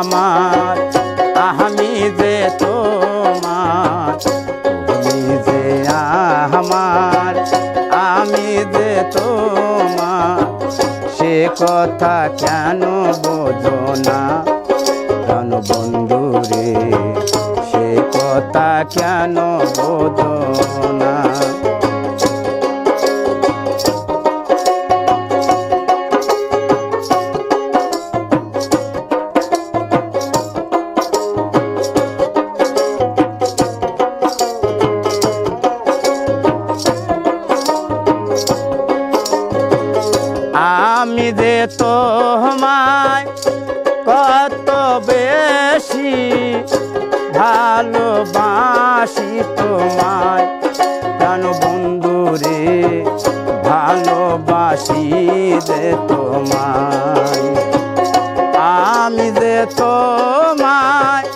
আমার আমি যে তোমার, তুমি যে আমার আমি যে তোমার। সে কথা কেন বোঝো না কেন বন্ধু রে, সে কথা কেন বোঝো না। আমি যে তোমায় কত বেশি ভালোবাসি তোমায়। কেন বন্ধু রে, ভালোবাসি যে তোমায়। আমি যে তোমায়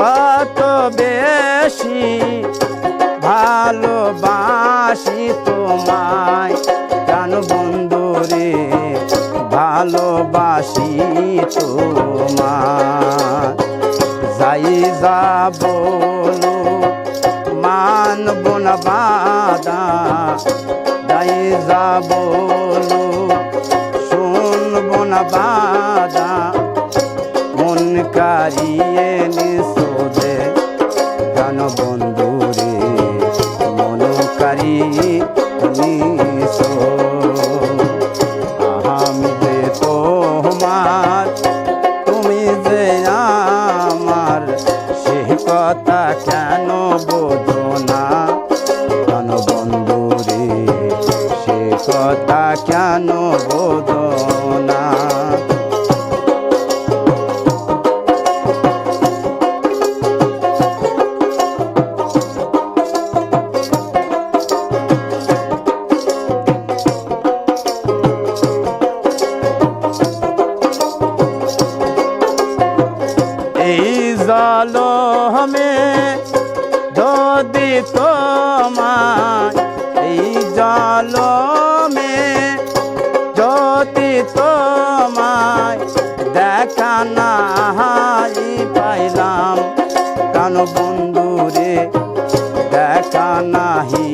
কত বেশি ভালোবাসি তোমায়। ভালোবাসি তোমার যাই যাব মানব না বাদা যাই যাব শুনব না বাদা মন কারিয়ে নিশোদে গান বন্ধু কথা কেন বোঝো না? কেন বন্ধু রে সে কথা কেন বোঝো না? জলমে যদি তোমার এই জলমে যদি তোমায় দেখা না পাইলাম কান বন্ধুরে দেখা নাহি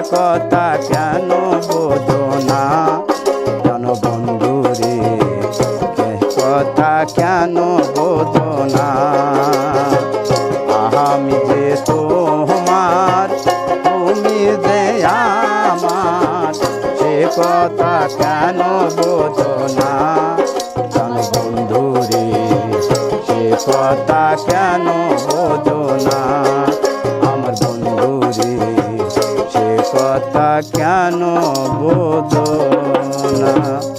কথা কেন বোধ না? জনবন্ধু রে কথা কেন বোধ না? আমি যে তোমার, তুমি যে আমার, সে কথা কেন বোধ না? কথা কেন বোধ